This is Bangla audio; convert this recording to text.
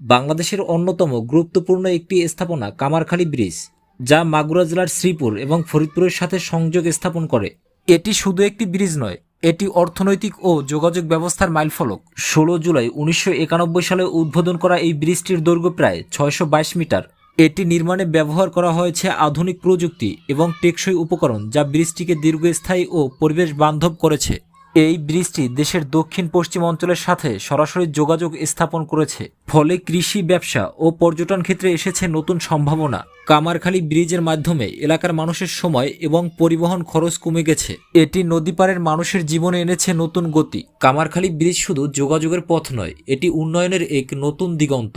বাংলাদেশের অন্যতম গুরুত্বপূর্ণ একটি স্থাপনা কামারখালী ব্রিজ, যা মাগুরা জেলার শ্রীপুর এবং ফরিদপুরের সাথে সংযোগ স্থাপন করে। এটি শুধু একটি ব্রিজ নয়, এটি অর্থনৈতিক ও যোগাযোগ ব্যবস্থার মাইলফলক। ষোলো জুলাই উনিশশো একানব্বই সালে উদ্বোধন করা এই ব্রিজটির দৈর্ঘ্য প্রায় ছয়শো বাইশ মিটার। এটি নির্মাণে ব্যবহার করা হয়েছে আধুনিক প্রযুক্তি এবং টেকসই উপকরণ, যা ব্রিজটিকে দীর্ঘস্থায়ী ও পরিবেশ বান্ধব করেছে। এই ব্রিজটি দেশের দক্ষিণ পশ্চিম অঞ্চলের সাথে সরাসরি যোগাযোগ স্থাপন করেছে। ফলে কৃষি, ব্যবসা ও পর্যটন ক্ষেত্রে এসেছে নতুন সম্ভাবনা। কামারখালী ব্রিজের মাধ্যমে এলাকার মানুষের সময় এবং পরিবহন খরচ কমে গেছে। এটি নদীপাড়ের মানুষের জীবনে এনেছে নতুন গতি। কামারখালী ব্রিজ শুধু যোগাযোগের পথ নয়, এটি উন্নয়নের এক নতুন দিগন্ত।